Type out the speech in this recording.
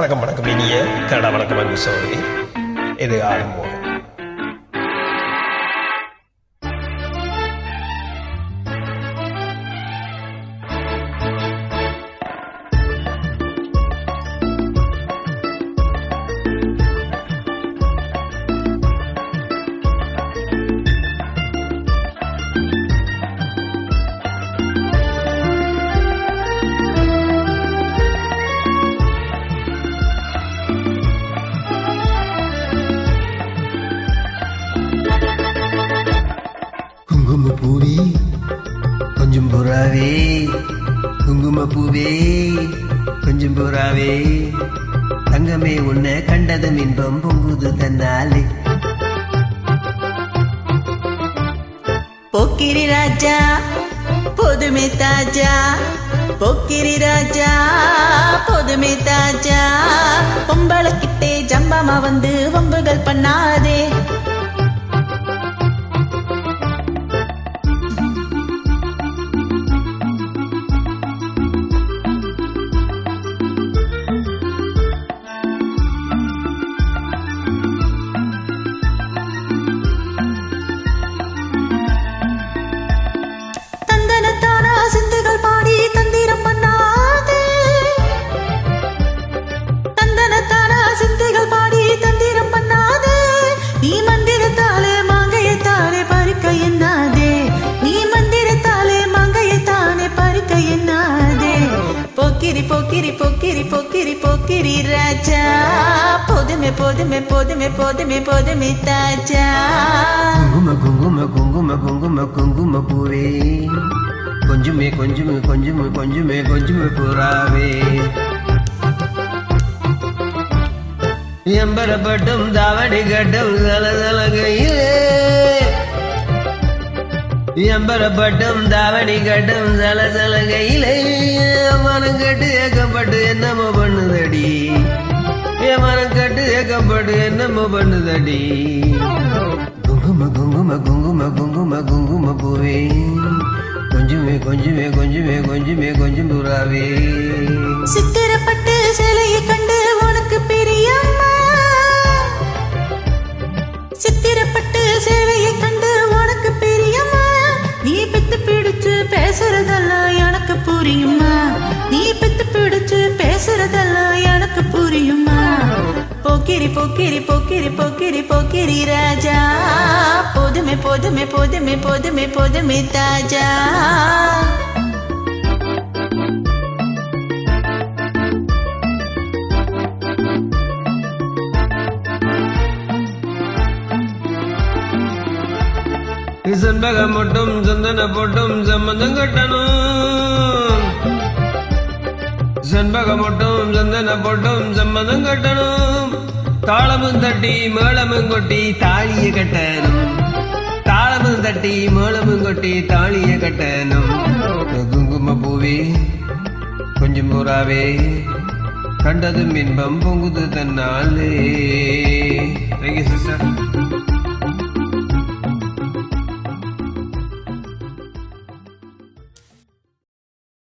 வணக்கம் வணக்கம் இனிய கனடா வணக்கம் அன்பு சோழி இது ஆரம்பம் பூவி கொஞ்சம் புறாவே குங்கும பூவே கொஞ்சம் புறாவே. தங்கமே உன்னை கண்டதும் இன்பம் பொங்குது தன்னாலே. போக்கிரி ராஜா பொதுமை தாஜா. போக்கிரி ராஜா பொதுமை தாஜா. பொம்பளை கிட்டே ஜம்பமா வந்து வம்புகள் பண்ணா போக்கிரி போக்கிரி போக்கிரி போக்கிரி போக்கிரி ராஜா. போதுமே போதுமே போதுமே போதுமே போதுமே தாஜா. குங்கும குங்கும குங்கும குங்கும குங்கும பூவே. கொஞ்சமே கொஞ்சமே கொஞ்சமே கொஞ்சமே கொஞ்சமே புறாவே எம்பரப்பட்டும் தாவடி கட்டும் சலசலகையிலே எம்பரப்பட்டும் தாவடி கட்டும் சலசலகையிலே மனம் கட்டு ஏக்கப்பட்டு என்னமோ பண்ணுதடி. என் மனம் கட்டு ஏக்கப்பட்டு என்னமோ பண்ணுதடி. குங்கும குங்கும குங்கும குங்கும குங்கும பூவே. கொஞ்சமே கொஞ்சமே கொஞ்சமே கொஞ்சமே கொஞ்சம் புறாவே சித்திரப்பட்டு சிலையை கண்டு பேசுறதெல்லாம் எனக்கு புரியுமா? நீ பித்து பிடிச்சு பேசுறதெல்லாம் எனக்கு புரியுமா? போக்கிரி போக்கிரி போக்கிரி போக்கிரி போக்கிரி ராஜா. போதுமே போதுமே போதுமே போதுமே போதுமே தாஜா. செண்பகம் மட்டும் சந்தன போட்டும் சம்பந்தம் கட்டணும். செண்பகம் மட்டும் சந்தன போட்டும் சம்பந்தம் கட்டணும். தாளமும் தட்டி மேளமும் கொட்டி தாலிய கட்டணும். தாளமும் தட்டி மேளமும் கொட்டி தாலிய கட்டணும். குங்கும பூவே கொஞ்சம் புறாவே கண்டதும் இன்பம் பொங்குது தன்னாலே. சிஸ்டர்